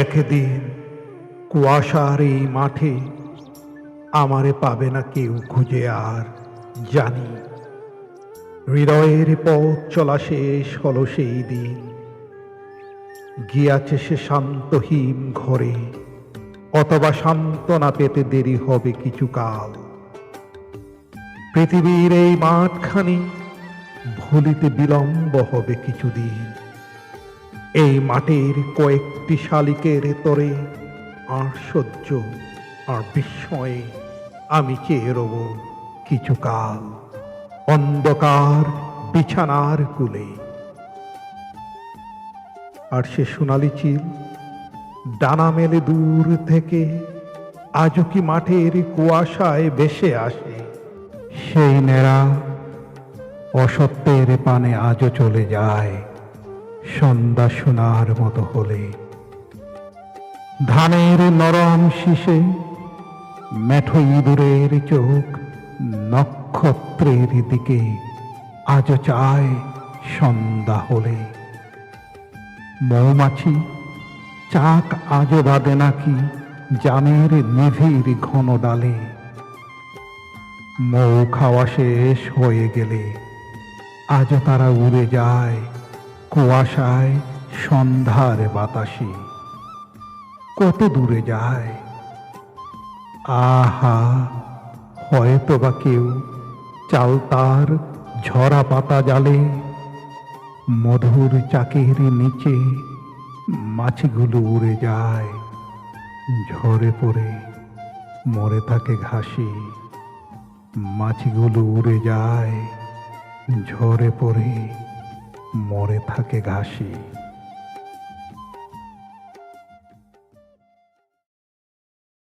একদিন কুয়াশার এই মাঠে আমারে পাবে না কেউ খুঁজে আর জানি। হৃদয়ের পথ চলা শেষ হলো সেই দিন। গিয়াছে সে শান্তহীন ঘরে, অথবা সান্ত্বনা পেতে দেরি হবে কিছু কাল। পৃথিবীর এই মাঠখানি ভুলিতে বিলম্ব হবে কিছুদিন এই মাটির কয়েকটি শালিকের তরে আর সহ্য আর বিস্ময়ে আমি চেয়ে রব কিছু কাল অন্ধকার বিছানার কুলে। আর সে সোনালি চিল ডানা মেলে দূর থেকে আজও কি মাঠের কুয়াশায় ভেসে আসে? সেই নেড়া অসত্যের পানে আজও চলে যায় সন্ধ্যা সোনার মতো হলে। ধানের নরম শীষে মেঠো ইঁদুরের চোখ নক্ষত্রের দিকে আজও চায় সন্ধ্যা হলে। মৌমাছি চাক আজ বাদে নাকি জামের নিধির ঘন ডালে। মৌ খাওয়া শেষ হয়ে গেলে আজও তারা উড়ে যায় কুয়াশায় সন্ধ্যার বাতাসে কত দূরে যায়? আহা হয়তো বা কেউ চাল তার ঝরা পাতা জালে মধুর চাকের নিচে মাছিগুলো উড়ে যায়, ঝরে পড়ে মরে থাকে ঘাসে। মাছিগুলো উড়ে যায়, ঝরে পড়ে মরে থাকে ঘাসে